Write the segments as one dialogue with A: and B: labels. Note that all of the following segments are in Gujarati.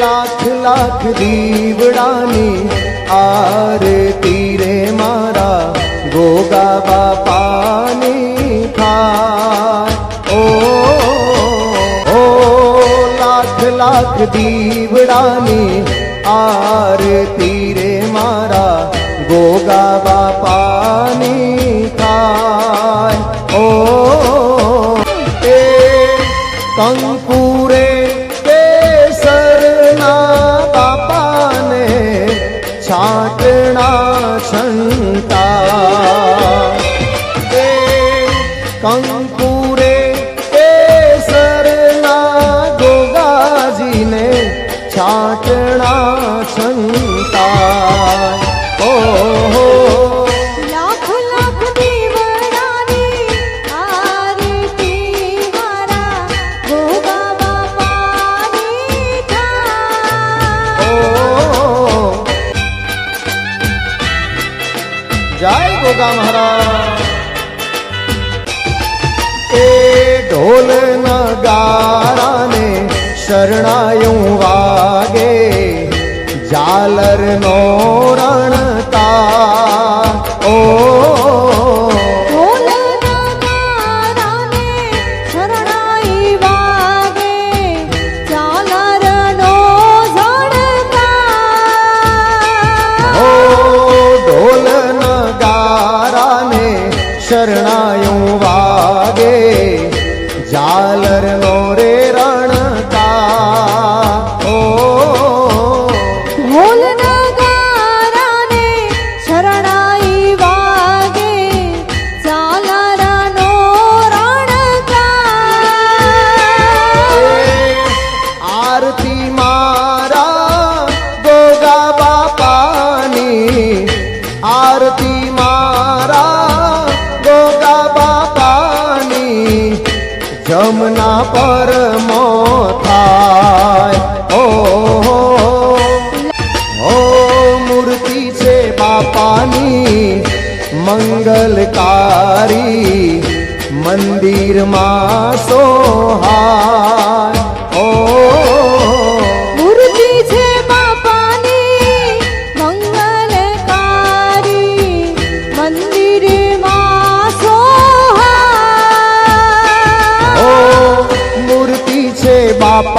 A: લાખ લાખ દીવડાની આરતી રે મારા ગોગા બાપાની થાય ઓ લાખ લાખ દીવડાની આરતી કંકુરે કેસરના ગોગાજીને છાટણા છંટા ઓહો
B: લાખ લાખ દીવડાની આરતી મારા ગોગા બાપાની થાય
A: જય ગોગા મહારાજ એ ઢોલ નગારાને શરણાયું વાગે. ઝાલર નો રણતા આરતી મારા ગોગા બાપાની જમના પર મો થાય ઓ ઓ મૂર્તિ છે બાપાની મંગલકારી મંદિરમાં સોહાય. ઓ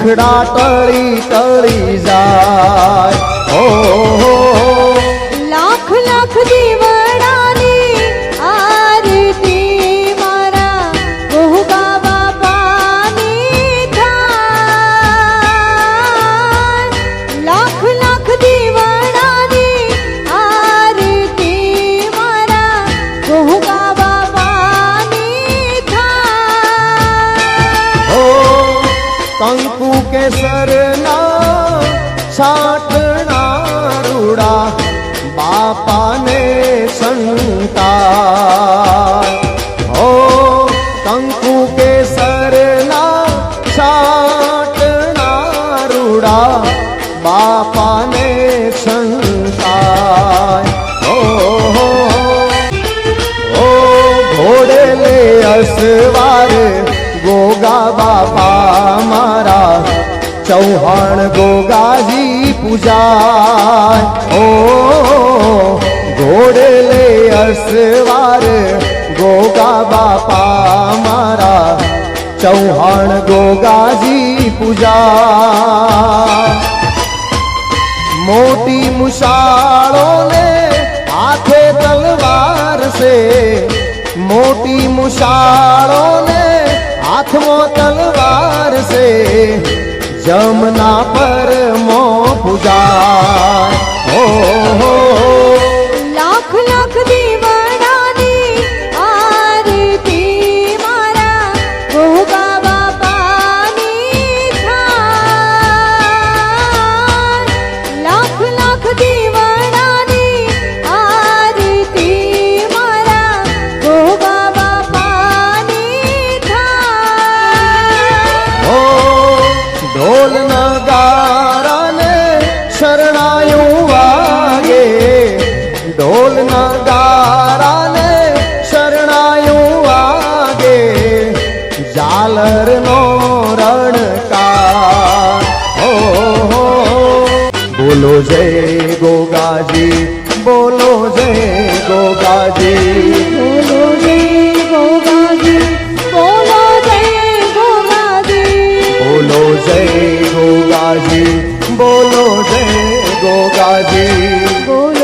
A: દુખડા ટળી ટળી જાય. ઓ
B: લાખ લાખ દીવડાની
A: અસવાર ગોગા બાપા મારા ચૌહાણ ગોગાજી પૂજા ઓ, ઘોડે લે અસવાર ગોગા બાપા મારા ચૌહાણ ગોગાજી પૂજા મોટી મુશાળોને મોટી મુશાળોને હાથમાં તલવાર છે. જમના પર મો પૂજા હો
B: લાખ લાખ દીવડાની આરતી મારા
A: નગારાને શરણાયું વાગે. ઝાલરનો રણકાર. હો હો બોલો જય ગોગાજી બોલો જય ગોગાજી.
B: બોલો જય ગોગાજી બોલો જય ગોગાજી.
A: બોલો જય ગોગાજી બોલો જય ગોગાજી.
B: બોલો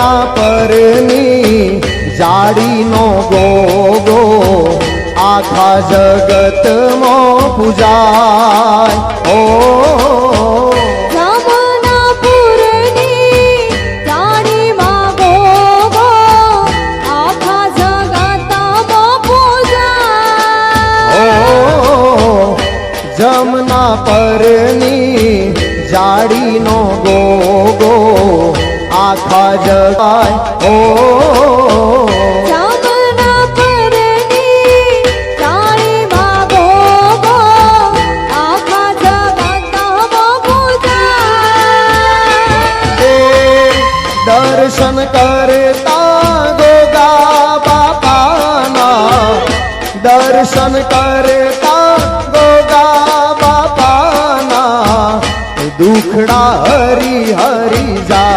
A: જમના પરની જાડીનો ગોગો આખા જગતમાં પૂજાય. ઓ
B: જમનાપુરની આખા
A: જગાય ઓ દર્શન કરતા ગોગા બાપાના. દર્શન કરતા ગોગા બાપાના. દુખડા હરી હરી જા